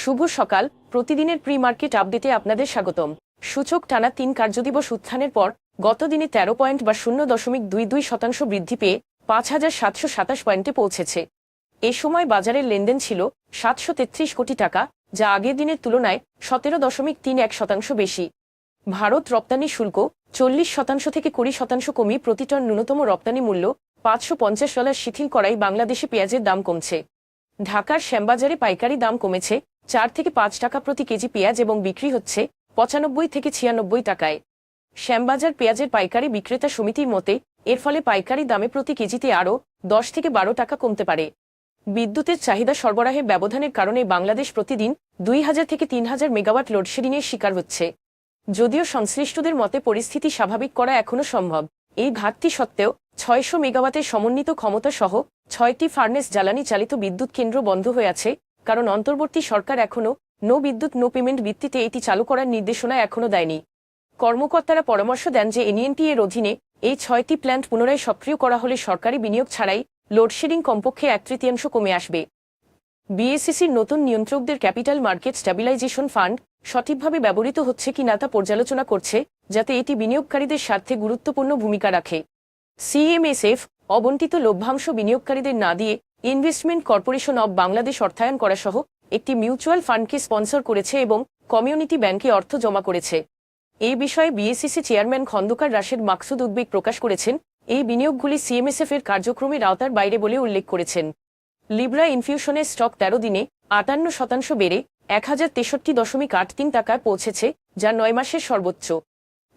শুভ সকাল। প্রতিদিনের pre market আপডেটে আপনাদের স্বাগতম। সূচক টানা তিন কার্যদিবস উত্থানের পর গত দিনে তেরো পয়েন্ট বা শূন্য দশমিক দুই দুই শতাংশ বৃদ্ধি পেয়ে পাঁচ হাজার সাতশো সাতাশ পয়েন্টে পৌঁছেছে। এ সময় বাজারের লেনদেন ছিল সাতশো তেত্রিশ কোটি টাকা, যা আগের দিনের তুলনায় সতেরো দশমিক তিন এক শতাংশ বেশি। ভারত রপ্তানি শুল্ক চল্লিশ শতাংশ থেকে কুড়ি শতাংশ কমিয়ে প্রতি টন ন্যূনতম রপ্তানি মূল্য পাঁচশো পঞ্চাশ ডলার শিথিল করাই বাংলাদেশে পেঁয়াজের দাম কমছে। ঢাকার শ্যামবাজারে পাইকারি দাম কমেছে চার থেকে পাঁচ টাকা প্রতি কেজি পেঁয়াজ এবং বিক্রি হচ্ছে পঁচানব্বই থেকে ছিয়ানব্বই টাকায়। শ্যামবাজার পেঁয়াজের পাইকারি বিক্রেতা সমিতির মতে, এর ফলে পাইকারি দামে প্রতি কেজিতে আরও দশ থেকে বারো টাকা কমতে পারে। বিদ্যুতের চাহিদা সরবরাহের ব্যবধানের কারণে বাংলাদেশ প্রতিদিন দুই হাজার থেকে তিন হাজার মেগাওয়াট লোডশেডিংয়ের শিকার হচ্ছে। যদিও সংশ্লিষ্টদের মতে পরিস্থিতি স্বাভাবিক করা এখনও সম্ভব। এই ঘাটতি সত্ত্বেও ছয়শো মেগাওয়াটের সমন্বিত ক্ষমতা সহ ছয়টি ফার্নেস জ্বালানি চালিত বিদ্যুৎ কেন্দ্র বন্ধ হয়ে আছে কারণ অন্তর্বর্তী সরকার এখনও নো বিদ্যুৎ, নো পেমেন্ট ভিত্তিতে এটি চালু করার নির্দেশনা এখনও দেয়নি। কর্মকর্তারা পরামর্শ দেন যে এনইএনটি এর অধীনে এই ছয়টি প্ল্যান্ট পুনরায় সক্রিয় করা হলে সরকারি বিনিয়োগ ছাড়াই লোডশেডিং কমপক্ষে এক তৃতীয়াংশ কমে আসবে। বিএসসিসির নতুন নিয়ন্ত্রকদের ক্যাপিটাল মার্কেট স্ট্যাবিলাইজেশন ফান্ড সঠিকভাবে ব্যবহৃত হচ্ছে কি না তা পর্যালোচনা করছে, যাতে এটি বিনিয়োগকারীদের স্বার্থে গুরুত্বপূর্ণ ভূমিকা রাখে। সিএমএসএফ অবন্টিত লভ্যাংশ বিনিয়োগকারীদের না দিয়ে ইনভেস্টমেন্ট কর্পোরেশন অব বাংলাদেশ অর্থায়ন করা সহ একটি মিউচুয়াল ফান্ডকে স্পন্সর করেছে এবং কমিউনিটি ব্যাংকে অর্থ জমা করেছে। এই বিষয়ে বিএসসিসি চেয়ারম্যান খন্দকার রাশেদ মাকসুদ উদ্বেগ প্রকাশ করেছেন। এই বিনিয়োগগুলি সিএমএসএফ এর কার্যক্রমের আওতার বাইরে বলে উল্লেখ করেছেন। লিব্রা ইনফিউশনের স্টক তেরো দিনে আটান্ন শতাংশ বেড়ে এক হাজার তেষট্টি দশমিক আট তিন টাকায় পৌঁছেছে, যা নয় মাসের সর্বোচ্চ।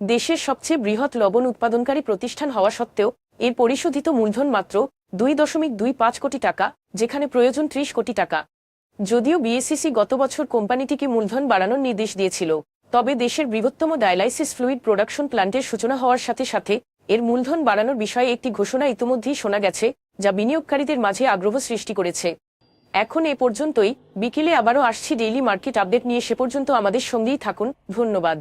দেশের সবচেয়ে বৃহৎ লবণ উৎপাদনকারী প্রতিষ্ঠান হওয়া সত্ত্বেও এর পরিশোধিত মূলধন মাত্র দুই দশমিক দুই পাঁচ কোটি টাকা, যেখানে প্রয়োজন ত্রিশ কোটি টাকা। যদিও বিএসসিসি গত বছর কোম্পানিটিকে মূলধন বাড়ানোর নির্দেশ দিয়েছিল, তবে দেশের বৃহত্তম ডায়ালাইসিস ফ্লুইড প্রোডাকশন প্ল্যান্টের সূচনা হওয়ার সাথে সাথে এর মূলধন বাড়ানোর বিষয়ে একটি ঘোষণা ইতিমধ্যেই শোনা গেছে, যা বিনিয়োগকারীদের মাঝে আগ্রহ সৃষ্টি করেছে। এখন এ পর্যন্তই, বিকেলে আবারও আসছি ডেইলি মার্কেট আপডেট নিয়ে, সে পর্যন্ত আমাদের সঙ্গেই থাকুন, ধন্যবাদ।